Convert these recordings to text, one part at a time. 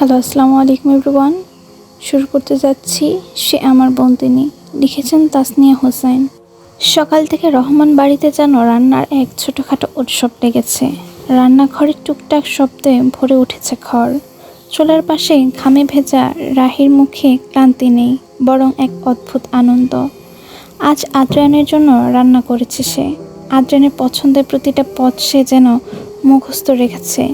Hello আসসালামু আলাইকুম everyone শুরু করতে যাচ্ছি সে আমার বন্দিনী লিখেছেন তাসনিয়া হোসেন। সকাল থেকে রহমান বাড়িতে যেন রান্নার এক ছোটোখাটো উৎসব লেগেছে। রান্নাঘরের টুকটাক শব্দে ভরে উঠেছে ঘর চোলার পাশে ঘামে ভেজা রাহির মুখে ক্লান্তি নেই, বরং এক অদ্ভুত আনন্দ। আজ আদ্রিয়ানের জন্য রান্না করেছে সে। আদ্রিয়ানের পছন্দের প্রতিটা পথ সে যেন মুখস্থ রেখেছে।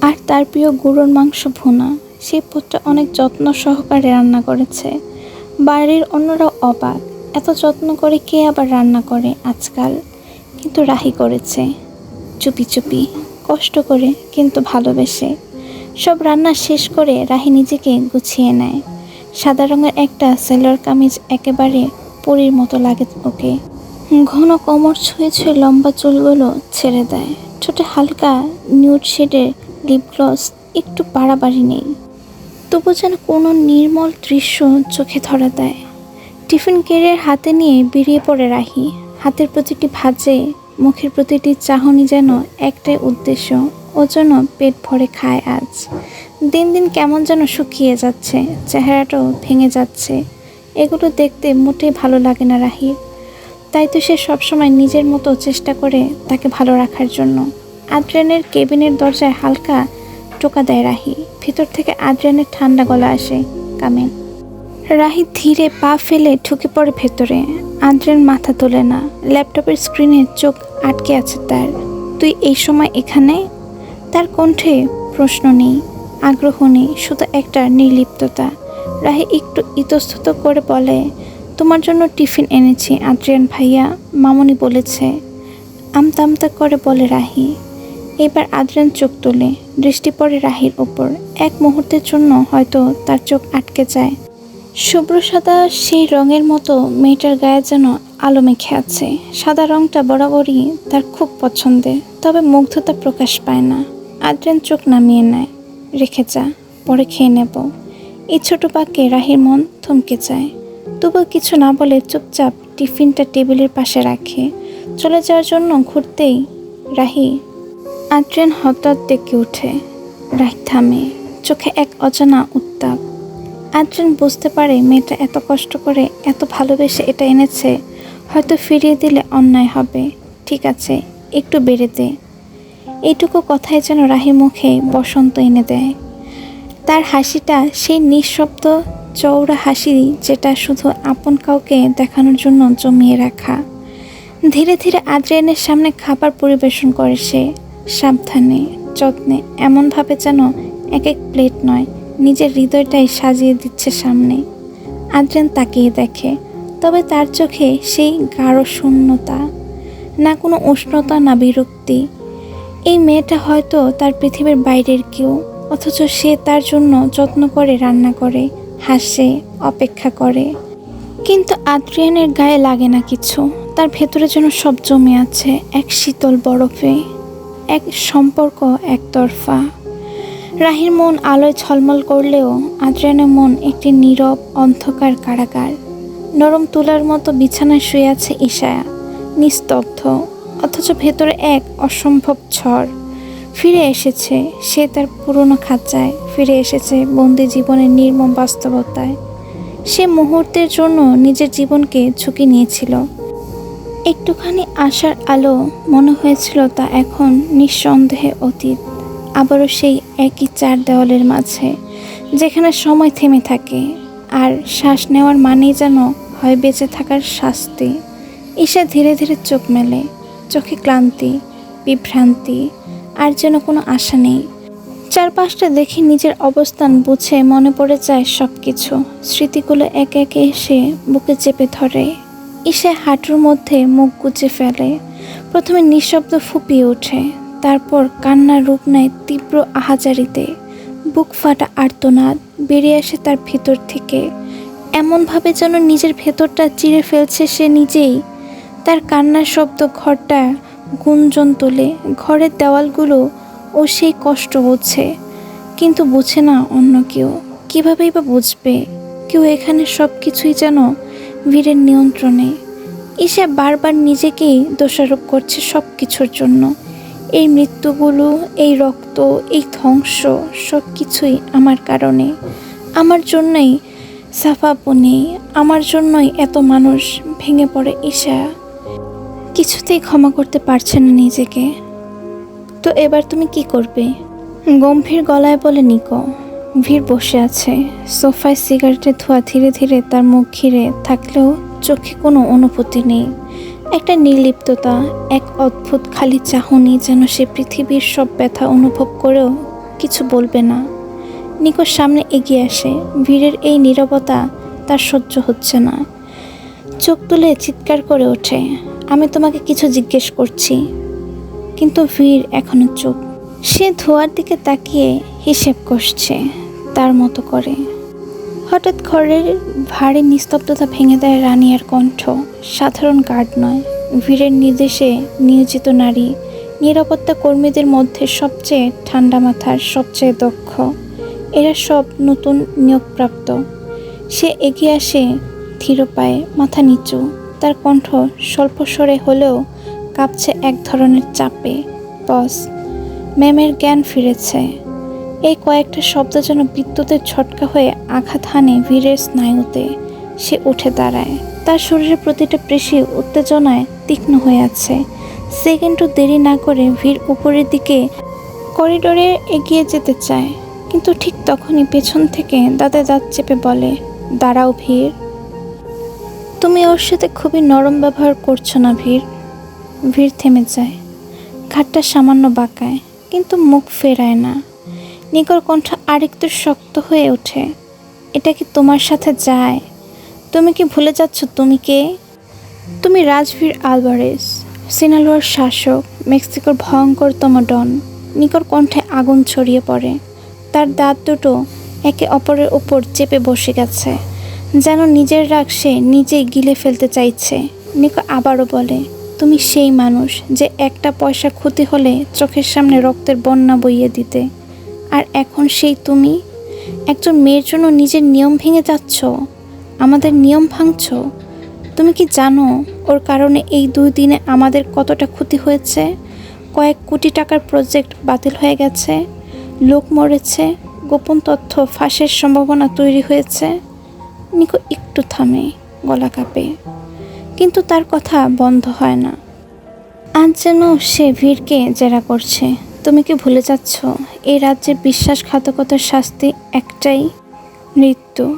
আর তার প্রিয় গরুর মাংস ভুনা সেই পদটা অনেক যত্ন সহকারে রান্না করেছে। বাড়ির অন্যরা অবাক, এত যত্ন করে কে আবার রান্না করে আজকাল? কিন্তু রাহি করেছে। চুপি চুপি, কষ্ট করে, কিন্তু ভালোবেসে। সব রান্না শেষ করে রাহি নিজেকে গুছিয়ে নেয়। সাদা রঙের একটা সেলোয়ার কামিজ একেবারে পরীর মতো লাগে ওকে। ঘন কোমর ছুঁয়ে ছুঁয়ে লম্বা চুলগুলো ছেড়ে দেয়। ছোটে হালকা নিউড শেডের লিপ গ্লস একটু বাড়াবাড়ি নেই। তবু যেন কোনো নির্মল দৃশ্য চোখে ধরা দেয়। টিফিন কেরিয়ার হাতে নিয়ে বেরিয়ে পড়ে রাহি। হাতের প্রতিটি ভাজে, মুখের প্রতিটি চাহনি যেন একটাই উদ্দেশ্য, ও যেন পেট ভরে খায় আজ। দিন দিন কেমন যেন শুকিয়ে যাচ্ছে, চেহারাটাও ভেঙে যাচ্ছে। এগুলো দেখতে মোটেই ভালো লাগে না রাহির। তাই তো সে সবসময় নিজের মতো চেষ্টা করে তাকে ভালো রাখার জন্য। আদ্রেনের কেবিনের দরজায় হালকা টোকা দেয় রাহি। ভিতর থেকে আদ্রেনের ঠান্ডা গলা আসে কামেন। রাহি ধীরে পা ফেলে ঢুকে পড়ে ভেতরে। আদ্রেন মাথা তোলে না। ল্যাপটপের স্ক্রিনে চোখ আটকে আছে তার। তুই এই সময় এখানে? তার কণ্ঠে প্রশ্ন নেই, আগ্রহ নেই, শুধু একটা নির্লিপ্ততা। রাহি একটু ইতস্তত করে বলে, তোমার জন্য টিফিন এনেছি আদ্রিয়ান ভাইয়া। মামনি বলেছে। আমতা আমতা করে বলে রাহি এবার আদ্রিয়ান চোখ তোলে, দৃষ্টি পড়ে রাহির ওপর এক মুহূর্তের জন্য হয়তো তার চোখ আটকে যায়। শুভ্র সাদা সেই রঙের মতো মেয়েটার গায়ে যেন আলো মেখে আছে। সাদা রংটা বরাবরই তার খুব পছন্দের, তবে মুগ্ধতা প্রকাশ পায় না। আদ্রিয়ান চোখ নামিয়ে নেয়, রেখে যা, পরে খেয়ে নেব। এই ছোট পাকে রাহির মন থমকে যায়। তবুও কিছু না বলে চুপচাপ টিফিনটা টেবিলের পাশে রাখে। চলে যাওয়ার জন্য ঘুরতেই রাহি আদ্রিয়ান হঠাৎ ডেকে ওঠে রাহি থামে। চোখে এক অজানা উত্তাপ। আদ্রিয়ান বুঝতে পারে মেয়েটা এত কষ্ট করে এত ভালোবেসে এটা এনেছে, হয়তো ফিরিয়ে দিলে অন্যায় হবে। ঠিক আছে, একটু বেড়ে দে। এইটুকু কথাই যেন রাহি মুখে বসন্ত এনে দেয়। তার হাসিটা সেই নিঃশব্দ চৌড়া হাসি যেটা শুধু আপন কাউকে দেখানোর জন্য জমিয়ে রাখা। ধীরে ধীরে আদ্রিয়ানের সামনে খাবার পরিবেশন করে সে। সাবধানে, যত্নে, এমনভাবে যেন এক এক প্লেট নয়, নিজের হৃদয়টাই সাজিয়ে দিচ্ছে সামনে। আদ্রিয়ান তাকিয়ে দেখে, তবে তার চোখে সেই গাঢ় শূন্যতা, না কোনো উষ্ণতা, না বিরক্তি। এই মেয়েটা হয়তো তার পৃথিবীর বাইরের কেউ, অথচ সে তার জন্য যত্ন করে, রান্না করে, হাসে, অপেক্ষা করে। কিন্তু আদ্রিয়ানের গায়ে লাগে না কিছু, তার ভেতরে যেন সব জমে আছে, এক শীতল বরফে। এক সম্পর্ক একতরফা। রাহির মন আলোয় ঝলমল করলেও আদ্রিয়ানের মন একটি নীরব, অন্ধকার কারাগার। নরম তুলার মতো বিছানায় শুয়ে আছে ঈশায়া। নিস্তব্ধ, অথচ ভেতরে এক অসম্ভব ঝড়। ফিরে এসেছে, সে তার পুরনো খাঁচায়। ফিরে এসেছে বন্দি জীবনের নির্মম বাস্তবতায়। সে মুহূর্তের জন্য নিজের জীবনকে ঝুঁকি নিয়েছিল। একটুখানি আশার আলো মনে হয়েছিল তা এখন নিঃসন্দেহে অতীত। আবারও সেই একই চার দেওয়ালের মাঝে, যেখানে সময় থেমে থাকে, আর শ্বাস নেওয়ার মানেই যেন হয় বেঁচে থাকার শাস্তি। ঈশা ধীরে ধীরে চোখ মেলে, চোখে ক্লান্তি, বিভ্রান্তি, আর যেন কোনো আশা নেই। চারপাশটা দেখে নিজের অবস্থান বুঝে মনে পড়ে যায় সব কিছু স্মৃতিগুলো একে একে এসে বুকে চেপে ধরে। ঈশা হাঁটুর মধ্যে মুখ গুজে ফেলে। প্রথমে নিঃশব্দ ফুপিয়ে ওঠে, তারপর কান্নার রূপ নেয় তীব্র আহাজারিতে। বুক ফাটা আর্তনাদ বেরিয়ে আসে তার ভেতর থেকে। এমনভাবে যেন নিজের ভেতরটা চিরে ফেলছে সে নিজেই। তার কান্নার শব্দ ঘরটা গুঞ্জন তোলে, ঘরের দেওয়ালগুলো ও সেই কষ্ট বুঝছে কিন্তু বুঝে না অন্য কেউ। কীভাবেই বা বুঝবে? কেউ এখানে সব কিছুই যেন ভিড়ের নিয়ন্ত্রণে। ঈশা বারবার নিজেকেই দোষারোপ করছে সব কিছুর জন্য। এই মৃত্যুগুলো, এই রক্ত, এই ধ্বংস সব কিছুই আমার কারণে। আমার জন্যই সাফাপু নেই। আমার জন্যই এত মানুষ ভেঙে পড়ে ঈশা। কিছুতেই ক্ষমা করতে পারছে না নিজেকে। তো এবার তুমি কি করবে? গম্ভীর গলায় বলে, নিকো ভিড় বসে আছে। সোফায় সিগারেটের ধোঁয়া ধীরে ধীরে তার মুখ ঘিরে থাকলেও চোখে কোনো অনুভূতি নেই। একটা নির্লিপ্ততা, এক অদ্ভুত খালি চাহনি যেন সে পৃথিবীর সব ব্যথা অনুভব করেও কিছু বলবে না। নিকোর সামনে এগিয়ে আসে। ভিড়ের এই নীরবতা তার সহ্য হচ্ছে না। চোখ তুলে চিৎকার করে ওঠে, আমি তোমাকে কিছু জিজ্ঞেস করছি। কিন্তু ভিড় এখনও চুপ। সে ধোয়ার দিকে তাকিয়ে হিসেব কষছে তার মতো করে। হঠাৎ ঘরের ভারী নিস্তব্ধতা ভেঙে দেয় রানিয়ার কণ্ঠ। সাধারণ গার্ড নয়। ভিড়ের নির্দেশে নিয়োজিত নারী, নিরাপত্তা কর্মীদের মধ্যে সবচেয়ে ঠান্ডা মাথার সবচেয়ে দক্ষ। এরা সব নতুন নিয়োগপ্রাপ্ত। সে এগিয়ে আসে ধীর পায়ে, মাথা নিচু। তার কণ্ঠ স্বল্প স্বরে হলেও কাঁপছে এক ধরনের চাপে। বস ম্যামের জ্ঞান ফিরেছে। এই কয়েকটা শব্দ যেন বিদ্যুতের ঝটকা হয়ে আঘাত হানে বীরের স্নায়ুতে। সে উঠে দাঁড়ায়। তার শরীরের প্রতিটা পেশি উত্তেজনায় তীক্ষ্ণ হয়ে আছে। সেকেন্ডও দেরি না করে ভিড় উপরের দিকে করিডোরে এগিয়ে যেতে চায়। কিন্তু ঠিক তখনই পেছন থেকে দাঁতে দাঁত চেপে বলে, দাঁড়াও ভিড়। তুমি ওর সাথে খুবই নরম ব্যবহার করছ না ভিড়? ভিড় থেমে যায়। ঘাটটা সামান্য বাঁকায়, কিন্তু মুখ ফেরায় না। নিকর কণ্ঠ আরেকটু শক্ত হয়ে ওঠে। এটা কি তোমার সাথে যায়? তুমি কি ভুলে যাচ্ছ তুমি কে? তুমি রাজভীর আলভারেস সিনালোয়ার শাসক, মেক্সিকোর ভয়ঙ্করতম ডন। নিকর কণ্ঠে আগুন ছড়িয়ে পড়ে। তার দাঁত দুটো একে অপরের ওপর চেপে বসে গেছে, যেন নিজের রাগ সে নিজেই গিলে ফেলতে চাইছে। নিকো আবারও বলে, তুমি সেই মানুষ যে একটা পয়সা ক্ষতি হলে চোখের সামনে রক্তের বন্যা বইয়ে দিতে। আর এখন সেই তুমি। একজন মেয়ের জন্য নিজের নিয়ম ভেঙে যাচ্ছ, আমাদের নিয়ম ভাঙছ। তুমি কি জানো ওর কারণে এই দুই দিনে আমাদের কতটা ক্ষতি হয়েছে? কয়েক কোটি টাকার প্রজেক্ট বাতিল হয়ে গেছে, লোক মরেছে, গোপন তথ্য ফাঁসের সম্ভাবনা তৈরি হয়েছে। নিকো, একটু থামে, গলা কাঁপে। কিন্তু তার কথা বন্ধ হয় না। আজ যেন সে ভিড়কে জেরা করছে। তুমি কি ভুলে যাচ্ছ? এই রাজ্যে বিশ্বাসঘাতকতার শাস্তি একটাই, মৃত্যু।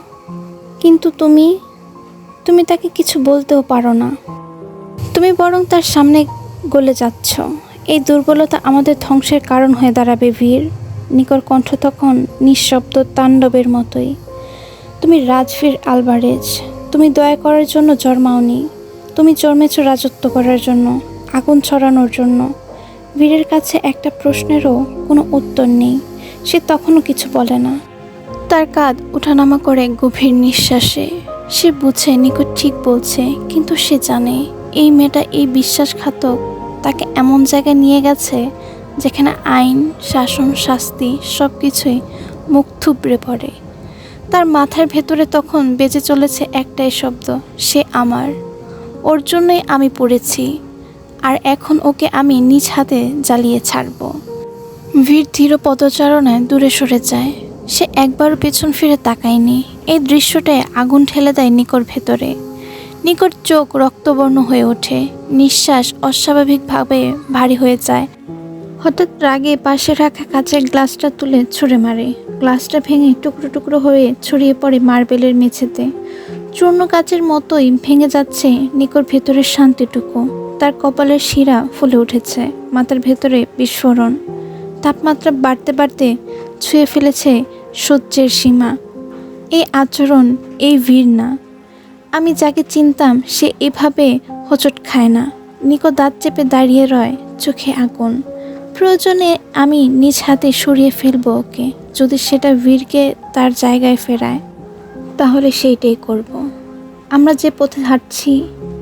কিন্তু তুমি তুমি তাকে কিছু বলতেও পারো না। তুমি বরং তার সামনে গলে যাচ্ছ। এই দুর্বলতা আমাদের ধ্বংসের কারণ হয়ে দাঁড়াবে, বীর। নিকর কণ্ঠ তখন নিঃশব্দ তাণ্ডবের মতোই। তুমি রাজভীর আলবারেজ তুমি দয়া করার জন্য জন্মাওনি। তুমি জন্মেছ রাজত্ব করার জন্য, আগুন ছড়ানোর জন্য। বীরের কাছে একটা প্রশ্নেরও কোনো উত্তর নেই। সে তখনও কিছু বলে না। তার কাঁধ ওঠানামা করে গভীর নিঃশ্বাসে। সে বুঝে নিকট ঠিক বলছে, কিন্তু সে জানে, এই মেয়েটা এই বিশ্বাসঘাতক, তাকে এমন জায়গায় নিয়ে গেছে, যেখানে আইন, শাসন, শাস্তি সব কিছুই মুখ থুবড়ে পড়ে। তার মাথার ভেতরে তখন বেজে চলেছে একটাই শব্দ, সে আমার। ওর জন্যই আমি পড়েছি। আর এখন ওকে আমি নিজ হাতে জ্বালিয়ে ছাড়ব। ভিড় ধীর পদচারণায় দূরে সরে যায়। সে একবারও পেছন ফিরে তাকায়নি। এই দৃশ্যটায় আগুন ঠেলে দেয় নিকর ভেতরে। নিকর চোখ রক্তবর্ণ হয়ে ওঠে। নিঃশ্বাস অস্বাভাবিকভাবে ভারী হয়ে যায়। হঠাৎ রাগে পাশে রাখা কাঁচের গ্লাসটা তুলে ছুঁড়ে মারে। গ্লাসটা ভেঙে টুকরো টুকরো হয়ে ছড়িয়ে পড়ে মার্বেলের মেঝেতে। চূর্ণ কাচের মতোই ভেঙে যাচ্ছে নিকর ভেতরের শান্তিটুকু। তার কপালের শিরা ফুলে উঠেছে, মাথার ভেতরে বিস্ফোরণ। তাপমাত্রা বাড়তে বাড়তে ছুঁয়ে ফেলেছে সহ্যের সীমা। এই আচরণ, এই বীর না। আমি যাকে চিনতাম, সে এভাবে হোঁচট খায় না। নিকো দাঁত চেপে দাঁড়িয়ে রয় চোখে আগুন। প্রয়োজনে আমি নিজ হাতে সরিয়ে ফেলব ওকে, যদি সেটা বীরকে তার জায়গায় ফেরায়। তাহলে সেইটাই করব। আমরা যে পথে হাঁটছি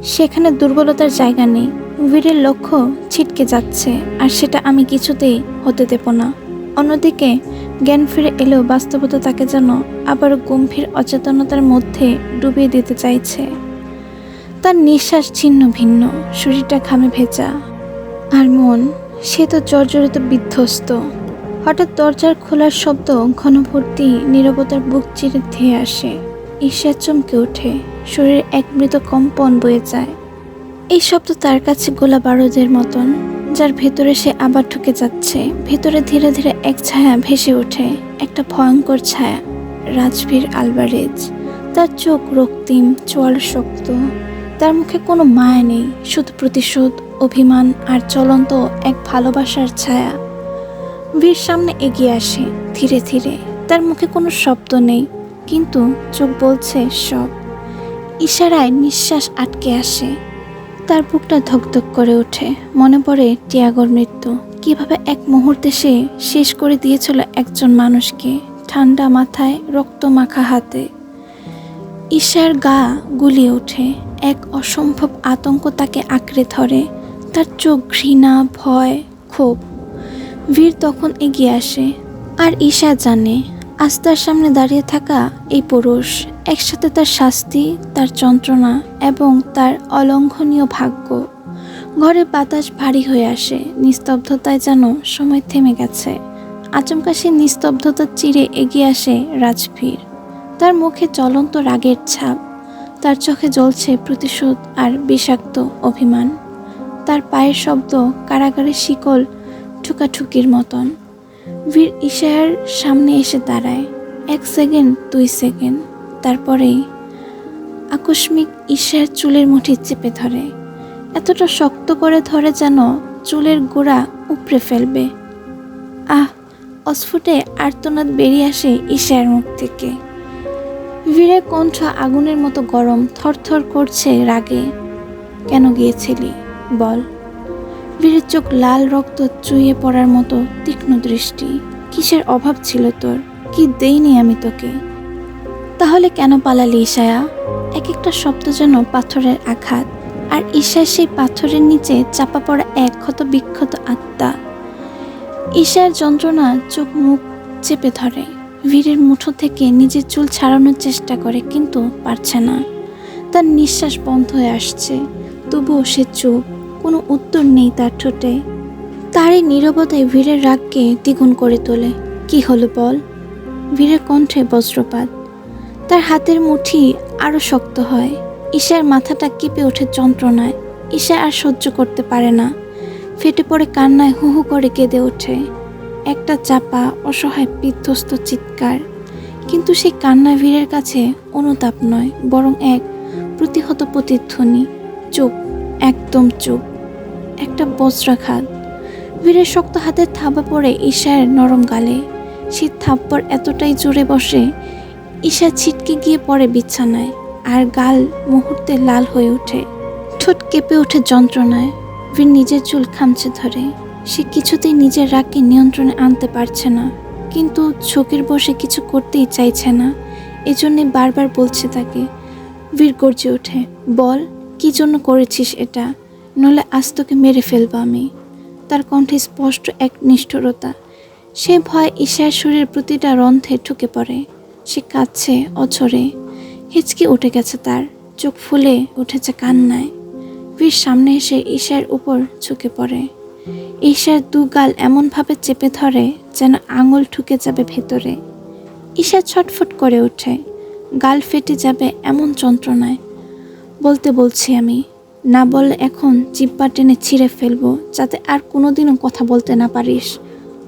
সেখানে দুর্বলতার জায়গা নেই। বীরের লক্ষ্য ছিটকে যাচ্ছে, আর সেটা আমি কিছুতেই হতে দেব না। অন্যদিকে, জ্ঞান ফিরে এলেও বাস্তবতা তাকে যেন আবার গম্ভীর অচেতনতার মধ্যে ডুবিয়ে দিতে চাইছে। তার নিঃশ্বাস ছিন্ন ভিন্ন, শরীরটা ঘামে ভেজা। আর মন, সে তো জর্জরিত বিধ্বস্ত। হঠাৎ দরজার খোলার শব্দ ঘনভর্তি নীরবতার বুক চিরে ধেয়ে আসে। ঈশা চমকে ওঠে। শরীরে এক মৃত কম্পন বয়ে যায়। এই শব্দ তার কাছে গোলা বারুদের মতন, যার ভেতরে সে আবার ঢুকে যাচ্ছে। ভেতরে ধীরে ধীরে এক ছায়া ভেসে ওঠে, একটা ভয়ঙ্কর ছায়া। রাজবীর আলবারেজ তার চোখ রক্তিম, চোয়াল শক্ত। তার মুখে কোনো মায়া নেই, শুধু প্রতিশোধ, অভিমান আর চলন্ত এক ভালোবাসার ছায়া। বীর সামনে এগিয়ে আসে, ধীরে ধীরে। তার মুখে কোনো শব্দ নেই কিন্তু চোখ বলছে সব। ইশারায় নিঃশ্বাস আটকে আসে। তার বুকটা ধকধক করে ওঠে। মনে পড়ে টিয়াগোর মৃত্যু। কীভাবে এক মুহূর্তে সে শেষ করে দিয়েছিল একজন মানুষকে ঠান্ডা মাথায়, রক্ত মাখা হাতে। ঈশার গা গুলিয়ে ওঠে। এক অসম্ভব আতঙ্ক তাকে আঁকড়ে ধরে। তার চোখ ঘৃণা, ভয়, ক্ষোভ। বীর তখন এগিয়ে আসে। আর ঈশা জানে আজ তার সামনে দাঁড়িয়ে থাকা এই পুরুষ, একসাথে তার শাস্তি, তার যন্ত্রণা এবং তার অলঙ্ঘনীয় ভাগ্য। ঘরে বাতাস ভারী হয়ে আসে, নিস্তব্ধতায় যেন সময় থেমে গেছে। আচমকা সে নিস্তব্ধতা চিরে এগিয়ে আসে রাজভীর। তার মুখে জ্বলন্ত রাগের ছাপ, তার চোখে জ্বলছে প্রতিশোধ আর বিষাক্ত অভিমান। তার পায়ের শব্দ কারাগারের শিকল ঠুকাঠুকির মতন। বীর ইশায়ার সামনে এসে দাঁড়ায়। এক সেকেন্ড, দুই সেকেন্ড। তারপরেই আকস্মিক ঈশার চুলের মুঠি চেপে ধরে। এতটা শক্ত করে ধরে যেন চুলের গোড়া উপড়ে ফেলবে। আহ, অস্ফুটে আর্তনাদ বেরিয়ে আসে ঈশার মুখ থেকে। বীরের কণ্ঠ আগুনের মতো গরম, থরথর করছে রাগে। কেন গিয়েছিলি? বল। বীরের চোখ লাল রক্ত চুইয়ে পড়ার মতো তীক্ষ্ণ দৃষ্টি। কিসের অভাব ছিল তোর? কি দেইনি আমি তোকে? তাহলে কেন পালালি ঈশায়া? এক একটা শব্দ যেন পাথরের আঘাত। আর ঈশা সেই পাথরের নিচে চাপা পড়া এক ক্ষত বিক্ষত আত্মা। ঈশার যন্ত্রণা চোখ মুখ চেপে ধরে। বীরের মুঠো থেকে নিজের চুল ছাড়ানোর চেষ্টা করে, কিন্তু পারছে না। তার নিঃশ্বাস বন্ধ হয়ে আসছে। তবুও সে চুপ। কোনো উত্তর নেই তার ঠোঁটে। তার এই নীরবতায় বীরের রাগকে দ্বিগুণ করে তোলে। কি হলো বল? বীরের কণ্ঠে বজ্রপাত। তার হাতের মুঠি আরও শক্ত হয়। ঈশার মাথাটা কেঁপে ওঠে যন্ত্রণায়। ঈশা আর সহ্য করতে পারে না। ফেটে পড়ে কান্নায় হু হু করে কেঁদে ওঠে। একটা চাপা, অসহায়, বিধ্বস্ত চিৎকার। কিন্তু সেই কান্না বীরের কাছে অনুতাপ নয়, বরং এক প্রতিহত প্রতিধ্বনি চুপ। একদম চুপ। একটা বজ্রাঘাত বীরের শক্ত হাতের থাবা পড়ে ঈশার নরম গালে। সে থাপ্পড় এতটাই জোরে বসে, ঈশা ছিটকে গিয়ে পড়ে বিছানায় আর গাল মুহূর্তে লাল হয়ে ওঠে। ঠোঁট কেঁপে ওঠে যন্ত্রণায়। বীর নিজের চুল খামচে ধরে। সে কিছুতেই নিজের রাগকে নিয়ন্ত্রণে আনতে পারছে না। কিন্তু চোখের বসে কিছু করতেই চাইছে না। এজন্যে বারবার বলছে তাকে। বীর গর্জে ওঠে। বল। কি জন্য করেছিস এটা? নলে আজ তোকে মেরে ফেলব আমি। তার কণ্ঠে স্পষ্ট এক নিষ্ঠুরতা। সে ভয় ঈশার শরীরের প্রতিটা রন্ধ্রে ঢুকে পড়ে। সে কাঁদছে অছরে হিচকি উঠে গেছে তার। চোখ ফুলে উঠেছে কান্নায়। বীর সামনে এসে ঈশার উপর ঝুঁকে পড়ে। ঈশার দু গাল এমনভাবে চেপে ধরে যেন আঙুল ঠুকে যাবে ভেতরে। ঈশা ছটফট করে ওঠে। গাল ফেটে যাবে এমন যন্ত্রণায়। বলতে বলছি আমি। না বললে এখন জিব্বা টেনে ছিঁড়ে ফেলব, যাতে আর কোনোদিনও কথা বলতে না পারিস।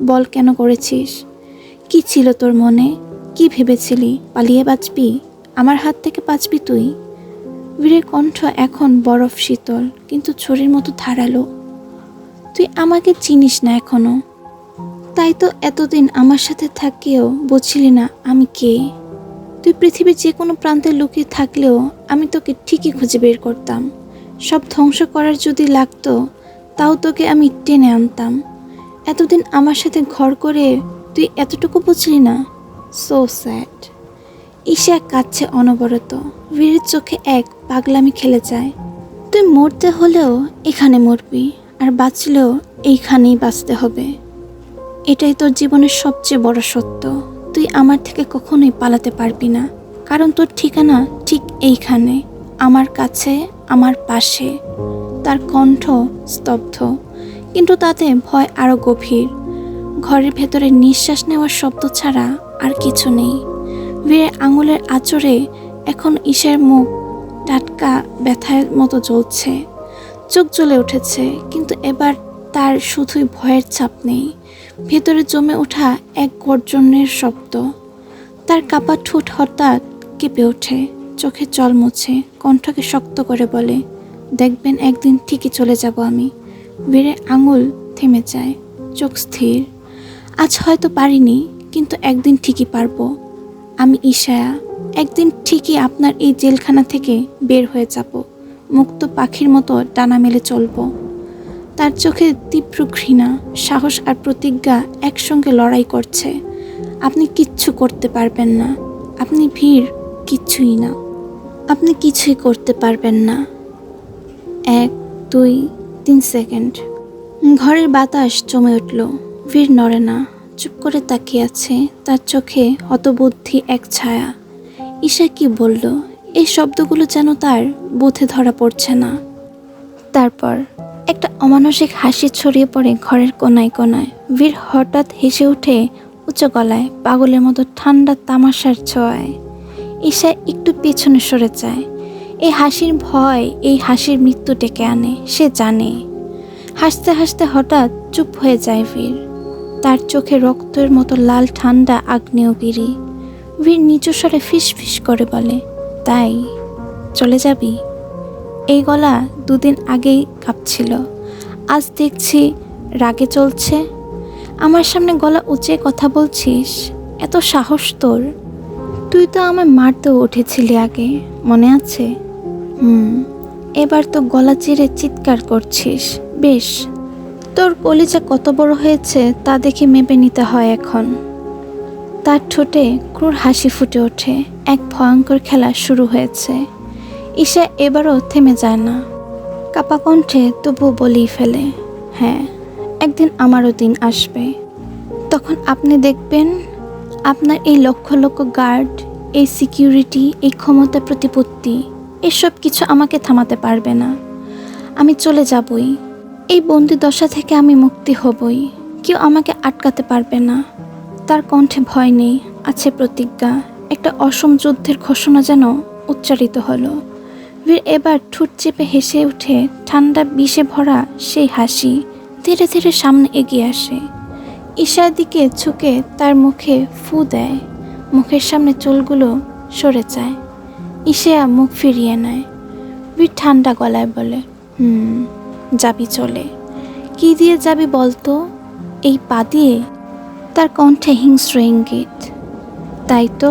বল কেন করেছিস? কি ছিল তোর মনে? কি ভেবেছিলি? পালিয়ে বাঁচবি? আমার হাত থেকে বাঁচবি তুই? বীরের কণ্ঠ এখন বরফ শীতল, কিন্তু ছুরির মতো ধারালো। তুই আমাকে চিনিস না এখনও। তাই তো এতদিন আমার সাথে থাকিও বুঝলি না আমি কে। তুই পৃথিবীর যে কোনো প্রান্তে লুকিয়ে থাকলেও আমি তোকে ঠিকই খুঁজে বের করতাম। সব ধ্বংস করার যদি লাগতো, তাও তোকে আমি টেনে আনতাম। এতদিন আমার সাথে ঘর করে তুই এতটুকু বুঝলি না? সো স্যাড ঈশা কাঁদছে অনবরত। বীরের চোখে এক পাগলামি খেলে যায়। তুই মরতে হলেও এখানে মরবি, আর বাঁচলেও এইখানেই বাঁচতে হবে। এটাই তোর জীবনের সবচেয়ে বড় সত্য। তুই আমার থেকে কখনোই পালাতে পারবি না। কারণ তোর ঠিকানা ঠিক এইখানে, আমার কাছে, আমার পাশে। তার কণ্ঠ স্তব্ধ, কিন্তু তাতে ভয় আরও গভীর। ঘরের ভেতরে নিঃশ্বাস নেওয়ার শব্দ ছাড়া আর কিছু নেই। বীরের আঙুলের আঁচড়ে এখন ঈশার মুখ টাটকা ব্যথার মতো জ্বলছে। চোখ জ্বলে উঠেছে, কিন্তু এবার তার শুধুই ভয়ের ছাপ নেই। ভেতরে জমে ওঠা এক গর্জনের শব্দ। তার কাপা ঠোঁট হঠাৎ কেঁপে ওঠে, চোখে জল মুছে, কণ্ঠকে শক্ত করে বলে, দেখবেন একদিন ঠিকই চলে যাব আমি। বেড়ে আঙুল থেমে যায়, চোখ স্থির। আজ হয়তো পারিনি, কিন্তু একদিন ঠিকই পারব। আমি ঈশায়া, একদিন ঠিকই আপনার এই জেলখানা থেকে বের হয়ে যাব। মুক্ত পাখির মতো ডানা মেলে চলবো। তার চোখে তীব্র ঘৃণা, সাহস আর প্রতিজ্ঞা একসঙ্গে লড়াই করছে। আপনি কিচ্ছু করতে পারবেন না। আপনি ভিড় কিচ্ছুই না। আপনি কিছুই করতে পারবেন না। এক, দুই, তিন সেকেন্ড। ঘরের বাতাস জমে উঠল। বীর নড়ে না। চুপ করে তাকিয়ে আছে তার চোখে হতবুদ্ধি এক ছায়া। ঈশা কি বলল? এই শব্দগুলো যেন তার বোধে ধরা পড়ছে না। তারপর একটা অমানসিক হাসি ছড়িয়ে পড়ে ঘরের কোনায় কোনায়। বীর হঠাৎ হেসে উঠে উচ্চ গলায়, পাগলের মতো ঠান্ডা তামাশার ছোঁয়ায়। ঈশা একটু পেছনে সরে যায়। এই হাসির ভয়, এই হাসির মৃত্যু ডেকে আনে, সে জানে। হাসতে হাসতে হঠাৎ চুপ হয়ে যায় বীর। তার চোখে রক্তের মতো লাল ঠান্ডা আগ্নেয়গিরি বীর নিচু স্বরে ফিস ফিস করে বলে, তাই, চলে যাবি? এই গলা দুদিন আগেই কাঁপছিল। আজ দেখছি রাগে চলছে। আমার সামনে গলা উঁচে কথা বলছিস, এত সাহস তোর। তুই তো আমায় মারতেও উঠেছিলি আগে, মনে আছে? হুম, এবার তো গলা চিরে চিৎকার করছিস, বেশ। তোর কলিজা কত বড় হয়েছে তা দেখে মেপে নিতে হয় এখন। তার ঠোঁটে ক্রুর হাসি ফুটে ওঠে, এক ভয়ঙ্কর খেলা শুরু হয়েছে। ঈশা এবারও থেমে যায় না। কাপা কণ্ঠে তবু বলেই ফেলে হ্যাঁ একদিন আমারও দিন আসবে। তখন আপনি দেখবেন আপনার এই লক্ষ লক্ষ গার্ড, এই সিকিউরিটি, এই ক্ষমতা প্রতিপত্তি, এসব কিছু আমাকে থামাতে পারবে না। আমি চলে যাবই। এই বন্দি দশা থেকে আমি মুক্তি হবই। কেউ আমাকে আটকাতে পারবে না। তার কণ্ঠে ভয় নেই, আছে প্রতিজ্ঞা। একটা অসম যুদ্ধের ঘোষণা যেন উচ্চারিত হলো। বীর এবার ঠোঁট চেপে হেসে উঠে ঠান্ডা বিষে ভরা সেই হাসি ধীরে ধীরে সামনে এগিয়ে আসে। ঈশার দিকে ঝুঁকে তার মুখে ফু দেয়। মুখের সামনে চুলগুলো সরে যায়। ঈশা মুখ ফিরিয়ে নেয়। বীর ঠান্ডা গলায় বলে, হুম, যাবি চলে। কি দিয়ে যাবি বলতো? এই পা দিয়ে? তার কণ্ঠে হিংস্র ইঙ্গিত। তাই তো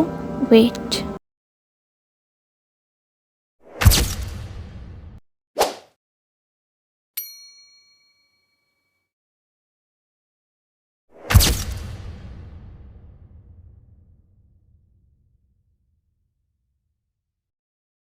ওয়েট